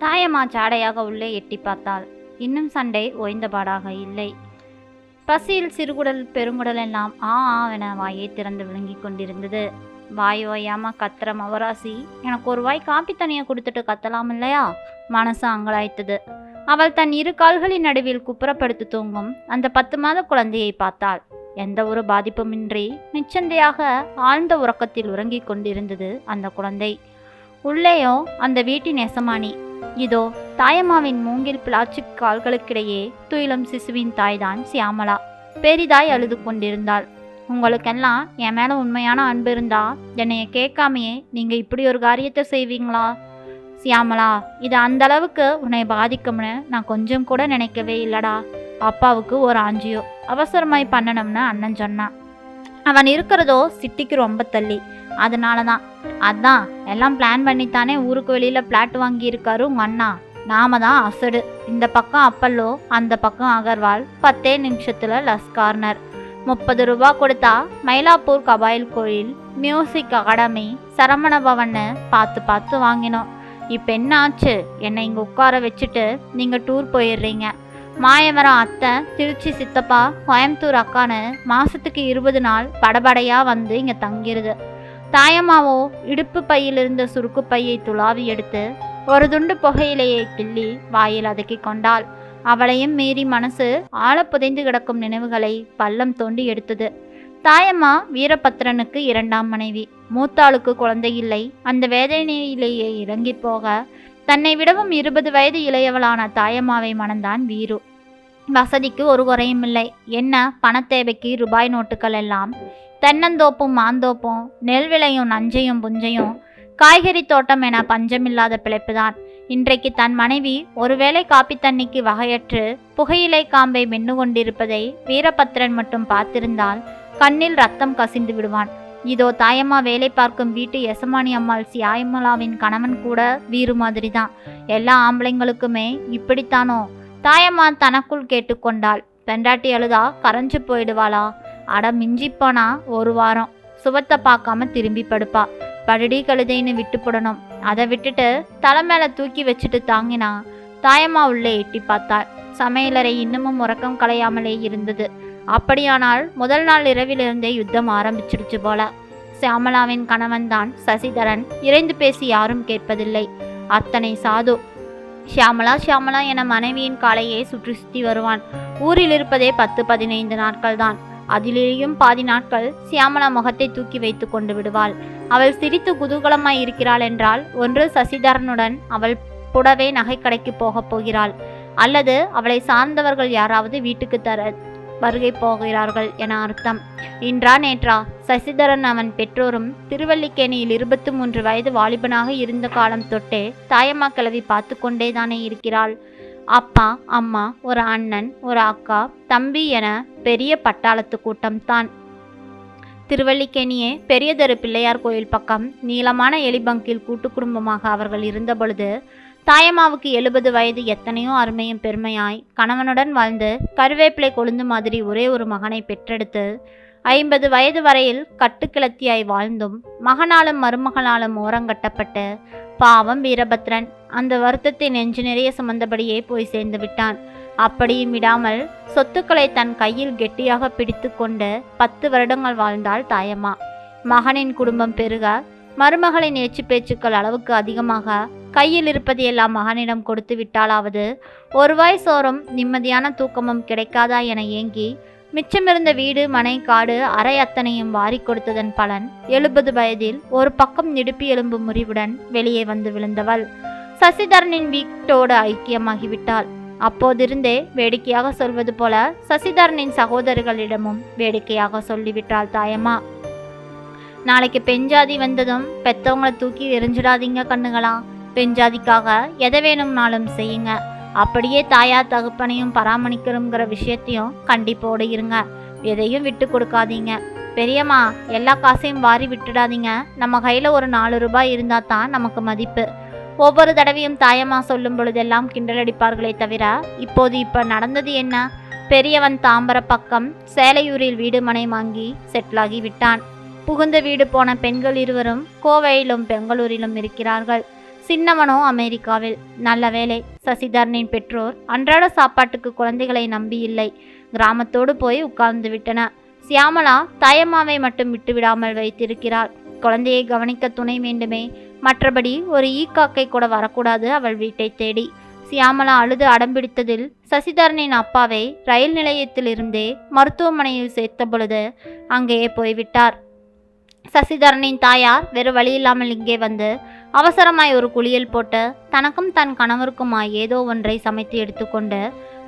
தாயம்மா சாடையாக உள்ளே எட்டி பார்த்தாள். இன்னும் சண்டை ஓய்ந்தபாடாக இல்லை. பசியில் சிறுகுடல் பெருங்குடல் எல்லாம் ஆ ஆவென வாயை திறந்து விழுங்கிக் கொண்டிருந்தது. வாய் ஓயாம கத்துற மவராசி எனக்கு ஒரு வாய் காப்பி தனியாக கொடுத்துட்டு கத்தலாம் இல்லையா? மனசு அங்கலாய்த்தது. அவள் தன் இரு கால்களின் நடுவில் குப்புறப்படுத்து தூங்கும் அந்த பத்து மாத குழந்தையை பார்த்தாள். எந்த ஒரு பாதிப்புமின்றி நிச்சந்தையாக ஆழ்ந்த உறக்கத்தில் உறங்கிக் கொண்டிருந்தது அந்த குழந்தை. உள்ளேயோ அந்த வீட்டின் எசமானி இதோ தாயம்மாவின் மூங்கில் பிளாஸ்டிக் கால்களுக்கிடையே துயிலம் சிசுவின் தாய்தான் சியாமலா. பெரிதாய் அழுது கொண்டிருந்தாள். உங்களுக்கெல்லாம் என் மேலே உண்மையான அன்பு இருந்தா என்னைய கேட்காமையே நீங்கள் இப்படி ஒரு காரியத்தை செய்வீங்களா? சியாமலா இது அந்த அளவுக்கு உன்னை பாதிக்கும்னு நான் கொஞ்சம் கூட நினைக்கவே இல்லடா. அப்பாவுக்கு ஒரு ஆஞ்சியோ. அவசரமாய் பண்ணணும்னு அண்ணன் சொன்னான். அவன் இருக்கிறதோ சிட்டிக்கு ரொம்ப தள்ளி. அதனால தான் அதான் எல்லாம் பிளான் பண்ணித்தானே ஊருக்கு வெளியில் பிளாட் வாங்கியிருக்காரு உங்கள் அண்ணா நாம தான் அசடு. இந்த பக்கம் அப்பல்லோ அந்த பக்கம் அகர்வால் பத்தே நிமிஷத்தில் லஸ் கார்னர் முப்பது ரூபா கொடுத்தா மயிலாப்பூர் கபாயில் கோயில் மியூசிக் அகாடமி சரவண பவன்னு பார்த்து பார்த்து வாங்கினோம். இப்போ என்ன ஆச்சு என்னை இங்கே உட்கார வச்சுட்டு நீங்கள் டூர் போயிடுறீங்க. மாயவரம் அத்தை திருச்சி சித்தப்பா கோயம்புத்தூர் அக்கான்னு மாதத்துக்கு இருபது நாள் படபடையாக வந்து இங்கே தங்கிருது. தாயம்மாவோ இடுப்பு பையில் இருந்த சுருக்கு பையை துளாவி எடுத்து ஒரு துண்டு புகையிலையை கிள்ளி வாயில் அதக்கி கொண்டாள். அவளையும் மீறி மனசு ஆழ புதைந்து கிடக்கும் நினைவுகளை பள்ளம் தோண்டி எடுத்தது. தாயம்மா வீரபத்திரனுக்கு இரண்டாம் மனைவி. மூத்தாளுக்கு குழந்தை இல்லை. அந்த வேதனையிலேயே இறங்கி போக தன்னை விடவும் இருபது வயது இளையவளான தாயம்மாவை மணந்தான் வீரு. வசதிக்கு ஒரு குறையும் இல்லை. என்ன? பணத்தேவைக்கு ரூபாய் நோட்டுகள் எல்லாம். தென்னந்தோப்பும் மாந்தோப்பும் நெல் விளையும் நஞ்சையும் புஞ்சையும் காய்கறி தோட்டம் என பஞ்சமில்லாத பிழைப்புதான். இன்றைக்கு தன் மனைவி ஒருவேளை காப்பி தண்ணிக்கு வகையற்று புகையிலை காம்பை மென்னு கொண்டிருப்பதை வீரபத்ரன் மட்டும் பார்த்திருந்தால் கண்ணில் ரத்தம் கசிந்து விடுவான். இதோ தாயம்மா வேலை பார்க்கும் வீட்டு எசமானி அம்மாள் சியாயமலாவின் கணவன் கூட வீறு மாதிரி தான் எல்லா ஆம்பளைங்களுக்குமே இப்படித்தானோ? தாயம்மா தனக்குள் கேட்டுக்கொண்டாள். பெண்டாட்டி அழுதா கரைஞ்சு போயிடுவாளா? அட மிஞ்சிப்போனா ஒரு வாரம். சுவத்தை பார்க்காம திரும்பி படுப்பா. படுடி கழுதைன்னு விட்டுப்படணும் அதை விட்டுட்டு தலை மேலே தூக்கி வச்சுட்டு தாங்கினா தாயம்மா உள்ளே எட்டி பார்த்தாள். சமையலறை இன்னமும் உறக்கம் கலையாமலே இருந்தது. அப்படியானால் முதல் நாள் இரவிலிருந்தே யுத்தம் ஆரம்பிச்சிடுச்சு போல. சியாமலாவின் கணவன்தான் சசிதரன். இறைந்து பேசி யாரும் கேட்பதில்லை. அத்தனை சாது. ஷியாமலா ஷியாமலா என மனைவியின் காலையே சுற்றி சுற்றி வருவான். ஊரில் இருப்பதே பத்து பதினைந்து நாட்கள் தான் அதிலேயும் பாதி நாட்கள் சியாமலா முகத்தை தூக்கி வைத்து கொண்டு விடுவாள். அவள் சிரித்து குதூகலமாய் இருக்கிறாள் என்றால் ஒன்று சசிதரனுடன் அவள் புடவே நகைக்கடைக்கு போகப் போகிறாள். அல்லது அவளை சார்ந்தவர்கள் யாராவது வீட்டுக்கு தர வருகை போகிறார்கள் என அர்த்தம். இன்றா நேற்றா சசிதரன் அவன் பெற்றோரும் திருவல்லிக்கேணியில் இருபத்தி மூன்று வயது வாலிபனாக இருந்த காலம் தொட்டே தாயம்மா கிழவி பார்த்து கொண்டே தானே இருக்கிறாள். அப்பா அம்மா ஒரு அண்ணன் ஒரு அக்கா தம்பி என பெரிய பட்டாளத்து கூட்டம்தான் திருவல்லிக்கேணியே பெரியதொரு பிள்ளையார் கோயில் பக்கம் நீளமான எலிபங்கில் கூட்டு குடும்பமாக அவர்கள் இருந்தபொழுது தாயம்மாவுக்கு எழுபது வயது எத்தனையோ அருமையும் பெருமையாய் கணவனுடன் வாழ்ந்து கருவேப்பிலை கொழுந்து மாதிரி ஒரே ஒரு மகனை பெற்றெடுத்து ஐம்பது வயது வரையில் கட்டுக்கிளத்தியாய் வாழ்ந்தும் மகனாலும் மருமகனாலும் ஓரங்கட்டப்பட்டு பாவம் வீரபத்ரன். அந்த வருத்தத்தை நெஞ்சு நிறைய சுமந்தபடியே போய் சேர்ந்து விட்டான். அப்படியும் விடாமல் சொத்துக்களை தன் கையில் கெட்டியாக பிடித்து கொண்டு பத்து வருடங்கள் வாழ்ந்தாள் தாயம்மா. மகனின் குடும்பம் பெருக மருமகளின் ஏச்சு பேச்சுக்கள் அளவுக்கு அதிகமாக கையில் இருப்பது எல்லாம் மகனிடம் கொடுத்து விட்டாலாவது? ஒருவாய் சோறும் நிம்மதியான தூக்கமும் கிடைக்காதா என ஏங்கி மிச்சமிருந்த வீடு மனை காடு அறை அத்தனையும் வாரி கொடுத்ததன் பலன் எழுபது வயதில் ஒரு பக்கம் இடுப்பி எலும்பு முறிவுடன் வெளியே வந்து விழுந்தவள். சசிதரனின் வீட்டோடு ஐக்கியமாகிவிட்டாள். அப்போதிருந்தே வேடிக்கையாக சொல்வது போல சசிதரனின் சகோதரர்களிடமும் வேடிக்கையாக சொல்லிவிட்டாள் தாயம்மா. நாளைக்கு பெஞ்சாதி வந்ததும் பெத்தவங்களை தூக்கி எரிஞ்சிடாதீங்க கண்ணுங்களா பெண் ஜாதிக்காக எதை வேணும்னாலும் செய்யுங்க. அப்படியே தாயார் தகுப்பனையும் பராமரிக்கிறோங்கிற விஷயத்தையும் கண்டிப்போடு இருங்க. எதையும் விட்டு கொடுக்காதீங்க. பெரியம்மா எல்லா காசையும் வாரி விட்டுடாதீங்க. நம்ம கையில் ஒரு நாலு ரூபாய் இருந்தால் தான் நமக்கு மதிப்பு. ஒவ்வொரு தடவையும் தாயம்மா சொல்லும் பொழுதெல்லாம் கிண்டலடிப்பார்களே தவிர இப்போது இப்போ நடந்தது என்ன? பெரியவன் தாம்பர பக்கம் சேலையூரில் வீடு மனை வாங்கி செட்டிலாகி விட்டான். புகுந்த வீடு போன பெண்கள் இருவரும் கோவையிலும் பெங்களூரிலும் இருக்கிறார்கள். சின்னவனோ அமெரிக்காவில். நல்ல வேலை சசிதரனின் பெற்றோர் அன்றாட சாப்பாட்டுக்கு குழந்தைகளை நம்பி இல்லை. கிராமத்தோடு போய் உட்கார்ந்து விட்டன. சியாமலா தாயம்மாவை மட்டும் விட்டுவிடாமல் வைத்திருக்கிறாள். குழந்தையை கவனிக்க துணை வேண்டுமே. மற்றபடி ஒரு ஈக்காக்கை கூட வரக்கூடாது அவள் வீட்டை தேடி. சியாமலா அழுது அடம்பிடித்ததில் சசிதரனின் அப்பாவை ரயில் நிலையத்திலிருந்தே மருத்துவமனையில் சேர்த்த பொழுது அங்கேயே போய்விட்டார். சசிதரனின் தாயார் வேறு வழியில்லாமல் இங்கே வந்து அவசரமாய் ஒரு குளியல் போட்டு தனக்கும் தன் கணவருக்குமாய் ஏதோ ஒன்றை சமைத்து எடுத்துக்கொண்டு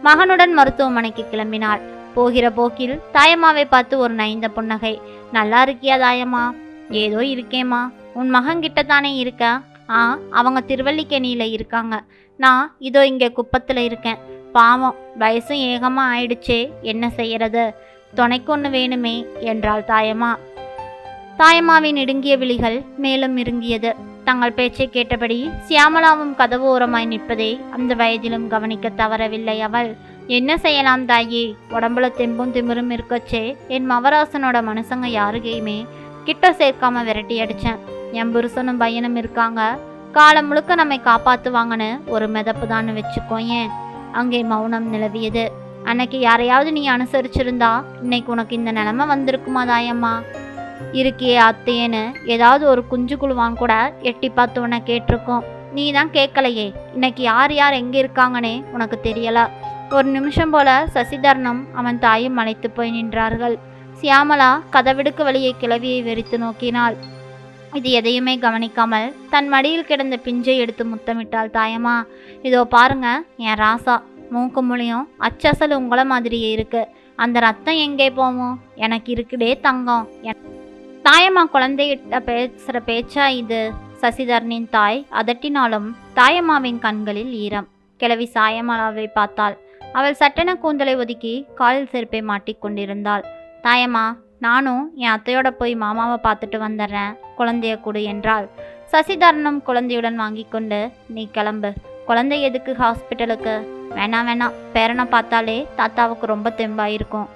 மகனுடன் மருத்துவமனைக்கு கிளம்பினாள். போகிற போக்கில் தாயம்மாவை பார்த்து ஒரு நைந்த புன்னகை. நல்லா இருக்கியா தாயம்மா? ஏதோ இருக்கேம்மா. உன் மகன்கிட்ட தானே இருக்க? ஆ அவங்க திருவல்லிக்கேணியில் இருக்காங்க. நான் இதோ இங்கே குப்பத்தில் இருக்கேன். பாவம் வயசும் ஏகமாக ஆயிடுச்சே. என்ன செய்யறது? துணைக்கு ஒன்று வேணுமே என்றாள் தாயம்மா. தாயம்மாவின் இடுங்கிய விழிகள் மேலும் இறுங்கியது. தங்கள் பேச்சை கேட்டபடி சியாமலாவும் கதவு ஓரமாய் நிற்பதை அந்த வயதிலும் கவனிக்க தவறவில்லை அவள். என்ன செய்யலாம் தாயி? உடம்புல தெம்பும் திமிரும் இருக்கச்சே. என் மவராசனோட மனுஷங்க யாருகையுமே கிட்ட சேர்க்காம விரட்டி அடிச்சேன். என் புருஷனும் பையனும் இருக்காங்க. காலம் முழுக்க நம்மை காப்பாற்றுவாங்கன்னு ஒரு மிதப்பு தான் வச்சுக்கோ ஏன் அங்கே மௌனம் நிலவியது. அன்னைக்கு யாரையாவது நீ அனுசரிச்சிருந்தா இன்னைக்கு உனக்கு இந்த நிலைமை வந்திருக்குமா தாயம்மா? இருக்கியே அத்தையேன்னு ஏதாவது ஒரு குஞ்சு குழுவான் கூட எட்டி பார்த்து உன்னை கேட்டிருக்கோம். நீ தான் கேட்கலையே. இன்னைக்கு யார் யார் எங்கே இருக்காங்கன்னே உனக்கு தெரியல. ஒரு நிமிஷம் போல சசிதரனும் அவன் தாயும் அழைத்து போய் நின்றார்கள். சியாமலா கதவிடுக்கு வழியை கிளவியை வெறித்து நோக்கினாள். இது எதையுமே கவனிக்காமல் தன் மடியில் கிடந்த பிஞ்சை எடுத்து முத்தமிட்டாள் தாயம்மா. இதோ பாருங்க என் ராசா. மூக்கு மொழியும் அச்சசல் உங்கள மாதிரியே இருக்கு. அந்த ரத்தம் எங்கே போவோம் எனக்கு இருக்குடே தங்கம். என்- தாயம்மா குழந்தைகிட்ட பேசுகிற பேச்சா இது சசிதரனின் தாய்? அதட்டினாலும் தாயம்மாவின் கண்களில் ஈரம். கிழவி சாயம்மாவை பார்த்தாள். அவள் சட்டென கூந்தலை ஒதுக்கி காலில் செருப்பை மாட்டிக்கொண்டிருந்தாள் தாயம்மா நானும் என் அத்தையோட போய் மாமாவை பார்த்துட்டு வந்துடுறேன். குழந்தைய கொடு என்றாள். சசிதரனும் குழந்தையுடன் வாங்கி கொண்டு நீ கிளம்பு. குழந்தை எதுக்கு ஹாஸ்பிட்டலுக்கு வேணாம் வேணாம். பேரனை பார்த்தாலே தாத்தாவுக்கு ரொம்ப தெம்பாயிருக்கும்.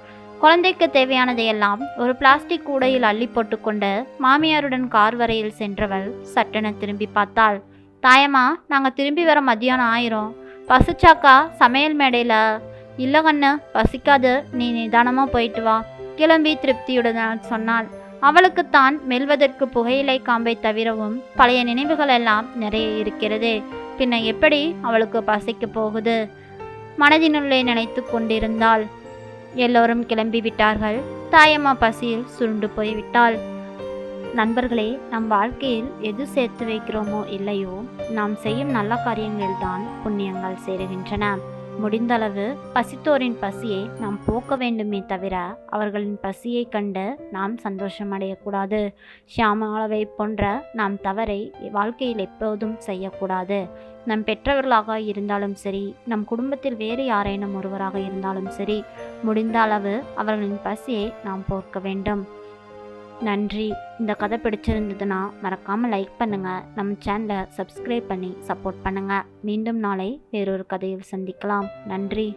குழந்தைக்கு தேவையானதையெல்லாம் ஒரு பிளாஸ்டிக் கூடையில் அள்ளி போட்டுக்கொண்டு மாமியாருடன் கார் வரையில் சென்றவள் சட்டென திரும்பி பார்த்தாள். தாயம்மா நாங்கள் திரும்பி வர மத்தியானம் ஆயிரும். பசிச்சாக்கா சமையல் மேடையில். இல்லை கண்ணு பசிக்காது. நீ நிதானமாக போயிட்டு வா. கிளம்பி திருப்தியுடன் சொன்னாள். அவளுக்குத்தான் மெல்வதற்கு புகையிலை காம்பை தவிரவும் பழைய நினைவுகள் எல்லாம் நிறைய இருக்கிறது. பின்ன எப்படி அவளுக்கு பசிக்க போகுது? மனதினுள்ளே நினைத்து கொண்டிருந்தாள். எல்லோரும் கிளம்பி விட்டார்கள். தாயம்மா பசியில் சுருண்டு போய்விட்டாள். நண்பர்களே நம் வாழ்க்கையில் எது சேர்த்து வைக்கிறோமோ இல்லையோ நாம் செய்யும் நல்ல காரியங்கள்தான் புண்ணியங்கள் சேருகின்றன. முடிந்தளவு பசித்தோரின் பசியை நாம் போக்க வேண்டுமே தவிர அவர்களின் பசியை கண்டு நாம் சந்தோஷமடையக்கூடாது. ஷியாமாளவை போன்ற நாம் தவறை வாழ்க்கையில் எப்போதும் செய்யக்கூடாது. நம் பெற்றவர்களாக இருந்தாலும் சரி நம் குடும்பத்தில் வேறு யாரேனும் ஒருவராக இருந்தாலும் சரி முடிந்த அளவு அவர்களின் பசியை நாம் போக்க வேண்டும். நன்றி. இந்த கதை பிடிச்சிருந்ததுன்னா மறக்காமல் லைக் பண்ணுங்கள் நம்ம சேனலை சப்ஸ்கிரைப் பண்ணி சப்போர்ட் பண்ணுங்கள் மீண்டும் நாளை வேறொரு கதையில் சந்திக்கலாம். நன்றி.